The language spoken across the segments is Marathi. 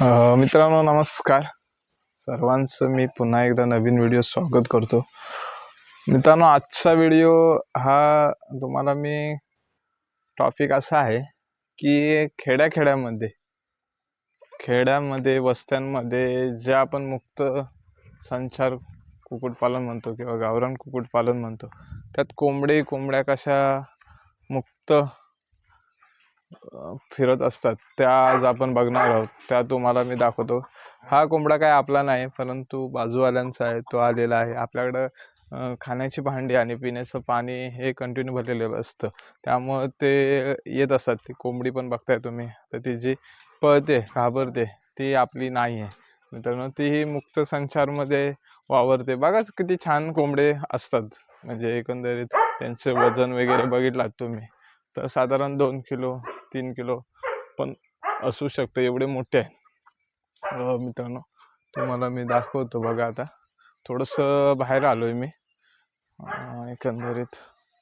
मित्रांनो नमस्कार. सर्वांचं मी पुन्हा एकदा नवीन व्हिडिओ स्वागत करतो. मित्रांनो आजचा व्हिडिओ हा तुम्हाला मी टॉपिक असा आहे की खेड्याखेड्यामध्ये खेड्यामध्ये वस्त्यांमध्ये जे आपण मुक्त संचार कुक्कुटपालन म्हणतो किंवा गावरान कुक्कुटपालन म्हणतो त्यात कोंबडी कोंबड्या कशा मुक्त फिरत असतात. त्या आज आपण बघणार आहोत. त्या तुम्हाला मी दाखवतो. हा कोंबडा काय आपला नाही परंतु बाजूवाल्यांचा आहे. तो आलेला आहे. आपल्याकडं खाण्याची भांडी आणि पिण्याचं पाणी हे कंटिन्यू भरलेलं असतं. त्यामुळं ते येत असतात. ती कोंबडी पण बघताय तुम्ही. तर ती जी पळते घाबरते ती आपली नाही आहे. मित्रांनो तीही मुक्त संचारमध्ये वावरते. बघाच किती छान कोंबडे असतात. म्हणजे एकंदरीत त्यांचं वजन वगैरे बघितलात तुम्ही. तर साधारण दोन किलो तीन किलो पण असू शकतं एवढे मोठे आहे मित्रांनो तुम्हाला मी दाखवतो बघा आता. थोडंसं बाहेर आलो आहे मी एकंदरीत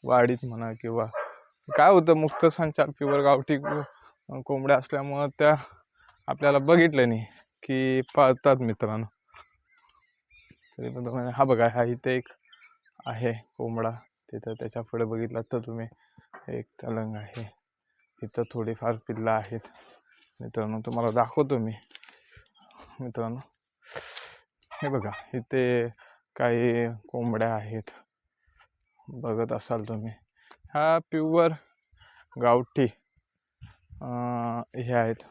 वाडीत म्हणा किंवा काय होतं मुक्त संचार प्युअर गावठी कोंबड्या असल्यामुळं त्या आपल्याला बघितलं नाही की पळतात मित्रांनो. तरी पण तुम्हाला हा बघा हा इथे एक आहे कोंबडा. तिथं त्याच्या पुढे बघितलात तर तुम्ही एक तलंग आहे. इथं थोडीफार पिल्लं आहेत. मित्रांनो तुम्हाला दाखवतो मी. मित्रांनो हे बघा इथे काही कोंबड्या आहेत. बघत असाल तुम्ही. हा प्युअर गावठी हे आहेत.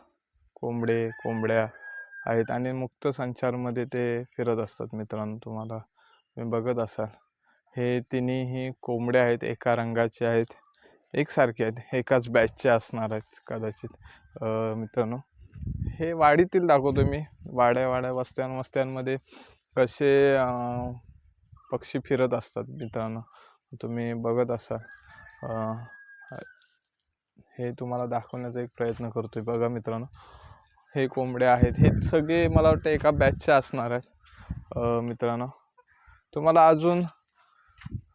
कोंबडे कोंबड्या आहेत आणि मुक्त संचारमध्ये ते फिरत असतात मित्रांनो तुम्हाला. तुम्ही बघत असाल. हे तिन्हीही कोंबड्या आहेत एका रंगाचे आहेत. एकसारखे आहेत. एकाच बॅचचे असणार आहेत कदाचित. मित्रांनो हे वाडीतील दाखवतो मी. वाड्या वाड्या वस्त्यां वस्त्यांमध्ये कसे पक्षी फिरत असतात मित्रांनो. तुम्ही बघत असाल. हे तुम्हाला दाखवण्याचा एक प्रयत्न करतो आहे बघा मित्रांनो. हे कोंबड्या आहेत. हे सगळे मला वाटतं एका बॅचचे असणार आहेत. मित्रांनो तुम्हाला अजून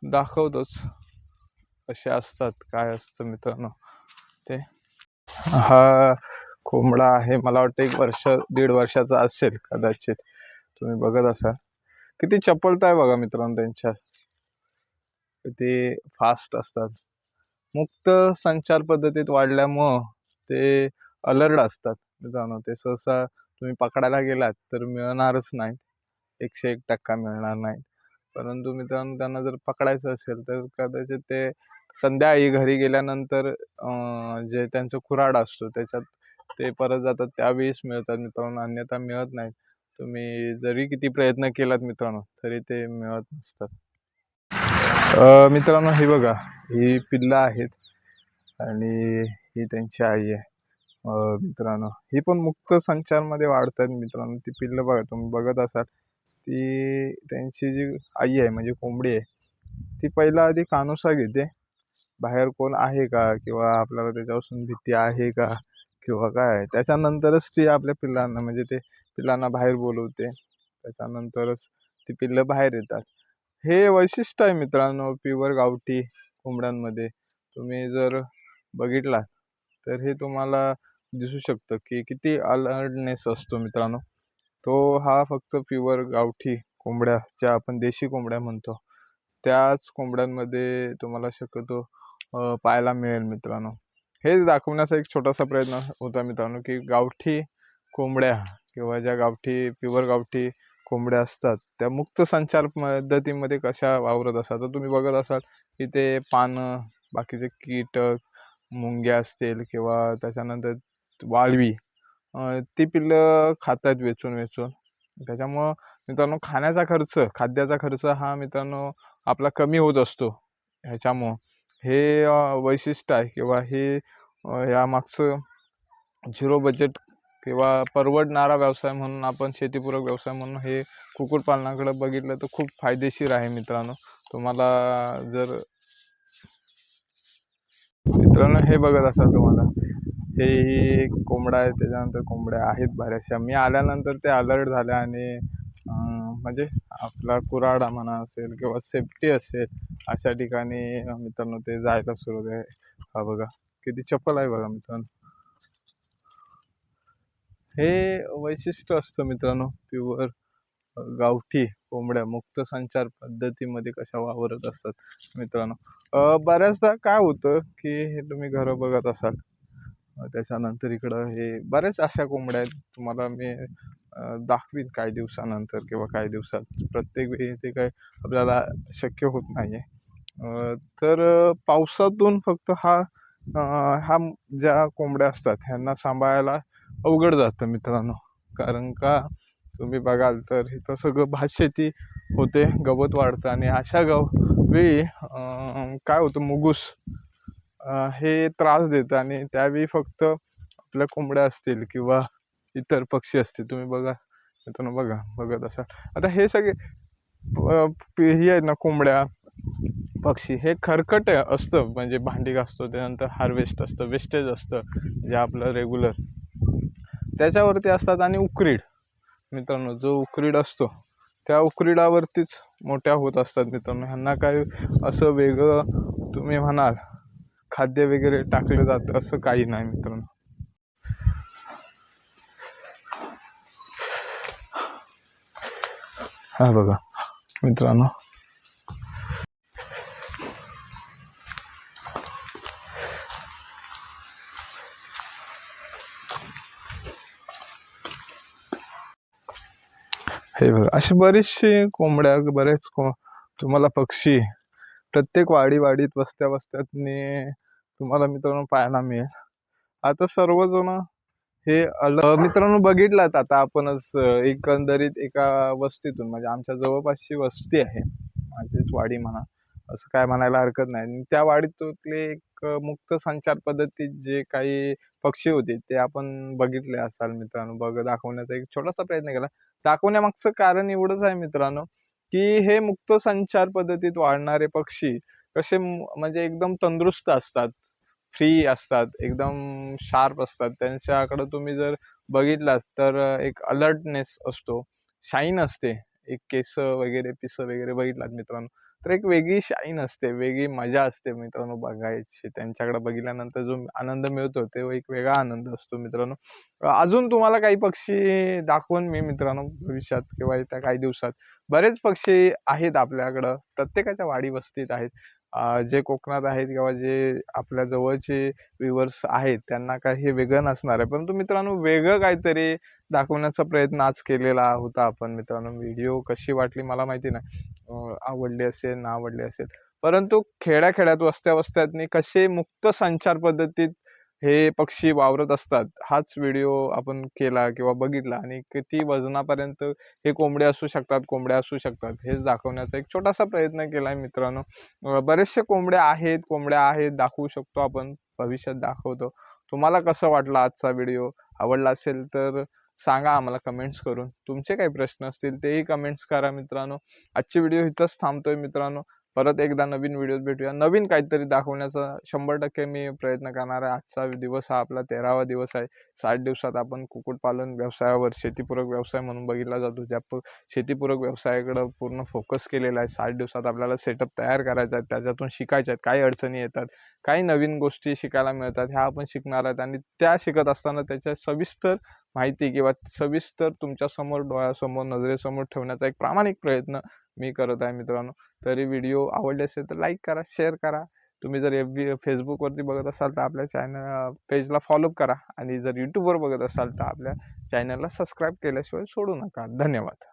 दाखवतोच. कसे असतात काय असतं मित्रांनो? ते. हा कोंबडा आहे मला वाटतं एक वर्ष दीड वर्षाचा असेल कदाचित. तुम्ही बघत असाल. किती चपलता आहे बघा मित्रांनो त्यांच्या. किती फास्ट असतात. मुक्त संचार पद्धतीत वाढल्यामुळं ते अलर्ट असतात मित्रांनो. ते सहसा तुम्ही पकडायला गेलात तर मिळणारच नाही एकशे एक टक्का मिळणार नाही परंतु मित्रांनो त्यांना जर पकडायचं असेल तर कदाचित ते संध्याकाळी घरी गेल्यानंतर जे त्यांचं खुराड असतो त्याच्यात ते परत जातात. त्यावेळेस मिळतात मित्रांनो. अन्यथा मिळत नाही तुम्ही जरी किती प्रयत्न केलात मित्रांनो तरी ते मिळत नसतात. मित्रांनो हे बघा. ही पिल्लं आहेत आणि ही त्यांची आई आहे. मित्रांनो ही पण मुक्त संचारमध्ये वाढतात मित्रांनो. ती पिल्लं बघा तुम्ही बघत असाल. ती त्यांची जी आई आहे म्हणजे कोंबडी आहे ती पहिला आधी कानुसा घेते. बाहेर कोण आहे का? किंवा आपल्याला त्याच्यापासून भीती आहे का? किंवा काय? त्याच्यानंतरच ती आपल्या पिल्लांना म्हणजे ते पिल्लांना बाहेर बोलवते. त्याच्यानंतरच ती पिल्लं बाहेर येतात. हे वैशिष्ट्य आहे मित्रांनो प्युअर गावठी कोंबड्यांमध्ये. तुम्ही जर बघितलात तर हे तुम्हाला दिसू शकतं की किती अलर्टनेस असतो मित्रांनो. तो हा फक्त प्युअर गावठी कोंबड्या ज्या आपण देशी कोंबड्या म्हणतो. त्याच कोंबड्यांमध्ये तुम्हाला शक्यतो पाहायला मिळेल मित्रांनो. हेच दाखवण्याचा एक छोटासा प्रयत्न होता मित्रांनो की गावठी कोंबड्या किंवा ज्या गावठी प्युअर गावठी कोंबड्या असतात त्या मुक्त संचार पद्धतीमध्ये कशा वावरत असतात तर तुम्ही बघत असाल की ते पानं बाकीचे कीटक मुंग्या असतील किंवा त्याच्यानंतर वाळवी ती पिल्लं खातात वेचून वेचून. त्याच्यामुळं मित्रांनो खाण्याचा खर्च खाद्याचा खर्च हा मित्रांनो आपला कमी होत असतो. ह्याच्यामुळं हे वैशिष्ट्य आहे किंवा हे यामागचं झिरो बजेट किंवा परवडणारा व्यवसाय म्हणून आपण शेतीपूरक व्यवसाय म्हणून हे कुक्कुटपालनाकडं बघितलं तर खूप फायदेशीर आहे मित्रांनो. तुम्हाला जर मित्रांनो हे बघत असाल तुम्हाला हे ही कोंबडा आहे त्याच्यानंतर कोंबड्या आहेत बऱ्याचशा. मी आल्यानंतर ते अलर्ट झाल्या आणि म्हणजे आपला कुराडा म्हणा असेल किंवा सेफ्टी असेल अशा ठिकाणी मित्रांनो ते जायला सुरू आहे. हा बघा किती चप्पल आहे बघा मित्रांनो. हे वैशिष्ट्य असतं मित्रांनो प्युअर गावठी कोंबड्या मुक्त संचार पद्धतीमध्ये कशा वावरत असतात मित्रांनो. बऱ्याचदा काय होतं की हे तुम्ही घरं बघत असाल त्याच्यानंतर इकडं हे बऱ्याच अशा कोंबड्या आहेत. तुम्हाला मी दाखवीन काही दिवसानंतर किंवा काही दिवसात. प्रत्येक वेळी ते काय आपल्याला शक्य होत नाही आहे तर पावसातून फक्त हा हा ह्या ज्या कोंबड्या असतात ह्यांना सांभाळायला अवघड जातं मित्रांनो. कारण का? तुम्ही बघाल तर इथं सगळं भातशेती होते गवत वाढतं आणि अशा गव वेळी काय होतं मुगूस हे त्रास देतं आणि त्यावेळी फक्त आपल्या कोंबड्या असतील किंवा इतर पक्षी असतील. तुम्ही बघा मित्रांनो बघा बघत असाल. आता हे सगळे ही आहेत ना कोंबड्या पक्षी. हे खरकट असतं म्हणजे भांडी असतो त्यानंतर हार्वेस्ट असतं वेस्टेज असतं जे आपलं रेग्युलर त्याच्यावरती असतात आणि उकरीड. मित्रांनो जो उकरीड असतो त्या उकरीडावरतीच मोठ्या होत असतात मित्रांनो. ह्यांना काय असं वेगळं तुम्ही म्हणाल खाद्य वगैरे टाकलं जातं असं काही नाही मित्रांनो. हा बघा मित्रांनो. हे बघा असे बरेचसे कोंबड्या बरेच को तुम्हाला पक्षी प्रत्येक वाडी वाडीत वस्त्या वस्त्यातनी तुम्हाला मित्रांनो पाहायला मिळेल. आता सर्वजण हे अल मित्रांनो बघितलात आता आपणच एकंदरीत एका वस्तीतून म्हणजे आमच्या जवळपासची वस्ती आहे. माझीच वाडी म्हणा असं काय म्हणायला हरकत नाही. आणि त्या वाडीतले एक मुक्त संचार पद्धतीत जे काही पक्षी होते ते आपण बघितले असाल मित्रांनो बघ दाखवण्याचा एक छोटासा प्रयत्न केला. दाखवण्यामागचं कारण एवढंच आहे मित्रांनो की हे मुक्त संचार पद्धतीत वाढणारे पक्षी कसे म्हणजे एकदम तंदुरुस्त असतात फ्री असतात एकदम शार्प असतात. त्यांच्याकडं तुम्ही जर बघितलात तर एक अलर्टनेस असतो. शाईन असते. एक केस वगैरे पिसं वगैरे बघितलात मित्रांनो? तर एक वेगळी शाईन असते वेगळी मजा असते मित्रांनो बघायची. त्यांच्याकडे बघितल्यानंतर जो आनंद मिळतो ते एक वेगळा आनंद असतो मित्रांनो. अजून तुम्हाला काही पक्षी दाखवून मी मित्रांनो भविष्यात किंवा येत्या काही दिवसात. बरेच पक्षी आहेत आपल्याकडं प्रत्येकाच्या वाडी वस्तीत आहेत. जे कोकणात आहेत किंवा जे आपल्या जवळचे व्ह्युअर्स आहेत त्यांना काही हे वेगळं नसणार आहे. परंतु मित्रांनो वेगळं काहीतरी दाखवण्याचा प्रयत्न आज केलेला होता आपण मित्रांनो. व्हिडिओ कशी वाटली मला माहिती नाही. आवडली असेल ना आवडली असेल. परंतु खेड्याखेड्यात वस्त्या वस्त्यातनी कसे मुक्त संचार पद्धतीत हे पक्षी वावरत असतात हाच व्हिडिओ आपण केला किंवा बघितला आणि किती वजनापर्यंत हे कोंबडे असू शकतात कोंबड्या असू शकतात हेच दाखवण्याचा एक छोटासा प्रयत्न केला आहे मित्रांनो बरेचसे कोंबड्या आहेत कोंबड्या आहेत दाखवू शकतो आपण भविष्यात दाखवतो. तुम्हाला कसं वाटलं आजचा व्हिडिओ? आवडला असेल तर सांगा आम्हाला कमेंट्स करून. तुमचे काही प्रश्न असतील तेही कमेंट्स करा मित्रांनो. आजची व्हिडिओ इथंच थांबतोय मित्रांनो. परत एकदा नवीन व्हिडिओज भेटूया. नवीन काहीतरी दाखवण्याचा शंभर टक्के मी प्रयत्न करणार आहे. आजचा दिवस हा आपला तेरावा दिवस आहे. साठ दिवसात आपण कुक्कुटपालन व्यवसायावर शेतीपूरक व्यवसाय म्हणून बघितला जातो. ज्या प शेतीपूरक व्यवसायाकडं पूर्ण फोकस केलेला आहे. साठ दिवसात आपल्याला सेटअप तयार करायचा आहे. त्याच्यातून शिकायच्या आहेत. काही अडचणी येतात. काही नवीन गोष्टी शिकायला मिळतात. ह्या आपण शिकणार आहेत. आणि त्या शिकत असताना त्याच्या सविस्तर माहिती किंवा सविस्तर तुमच्यासमोर डोळ्यासमोर नजरेसमोर ठेवण्याचा एक प्रामाणिक प्रयत्न मी करत आहे मित्रांनो. तरी व्हिडिओ आवडले असेल तर लाईक करा शेअर करा. तुम्ही जर एफ बी फेसबुकवरती बघत असाल तर आपल्या चॅनल पेजला फॉलोअप करा. आणि जर यूट्यूबवर बघत असाल तर आपल्या चॅनलला सबस्क्राईब केल्याशिवाय सोडू नका. धन्यवाद.